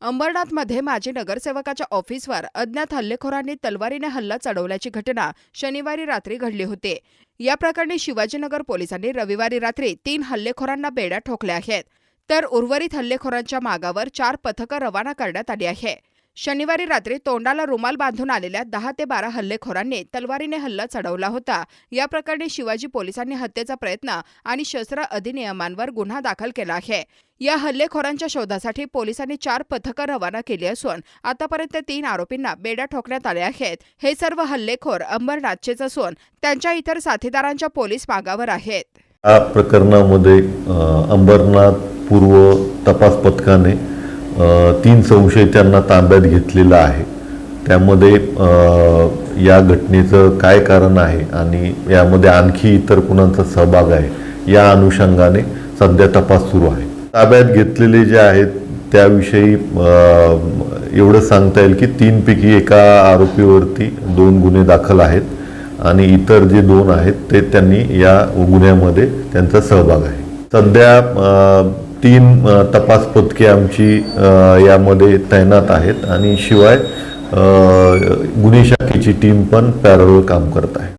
अंबरनाथमध्ये माजी नगरसेवकाच्या ऑफिसवर अज्ञात हल्लेखोरांनी तलवारीने हल्ला चढवल्याची घटना शनिवारी रात्री घडली होती. या प्रकरणी शिवाजीनगर पोलिसांनी रविवारी रात्री तीन हल्लेखोरांना बेड्या ठोकल्या आहेत. तर उर्वरित हल्लेखोरांच्या मागावर चार पथकं रवाना करण्यात आली आहे. शनिवारी रात्री तोंडाला रुमाल बांधून आलेल्या दहा ते बारा हल्लेखोरांनी तलवारीने हल्ला चढवला होता. या प्रकरणी शिवाजी पोलिसांनी हत्येचा प्रयत्न आणि शस्त्र अधिनियमांवर गुन्हा दाखल केला आहे. या हल्लेखोरांच्या शोधासाठी पोलिसांनी चार पथकं रवाना केली असून आतापर्यंत तीन आरोपींना बेड्या ठोकण्यात आल्या आहेत. हे सर्व हल्लेखोर अंबरनाथचेच असून त्यांच्या इतर साथीदारांच्या पोलीस मागावर आहेत. या प्रकरणामध्ये अंबरनाथ पूर्व तपास पथकाने तीन संशय त्यांना ताब्यात घेतलेला आहे. त्यामध्ये या घटनेचं काय कारण आहे आणि यामध्ये आणखी इतर कुणाचा सहभाग आहे या अनुषंगाने सध्या तपास सुरू आहे. ताब्यात घेतलेले जे आहेत त्याविषयी एवढं सांगता येईल की तीनपैकी एका आरोपीवरती दोन गुन्हे दाखल आहेत आणि इतर जे दोन आहेत ते त्यांनी या गुन्ह्यामध्ये त्यांचा सहभाग आहे. सध्या तीन तपास पथके आमची यामध्ये तैनात आहेत आणि शिवाय गुन्हे शाखेची टीम पण पॅरल काम करत आहे.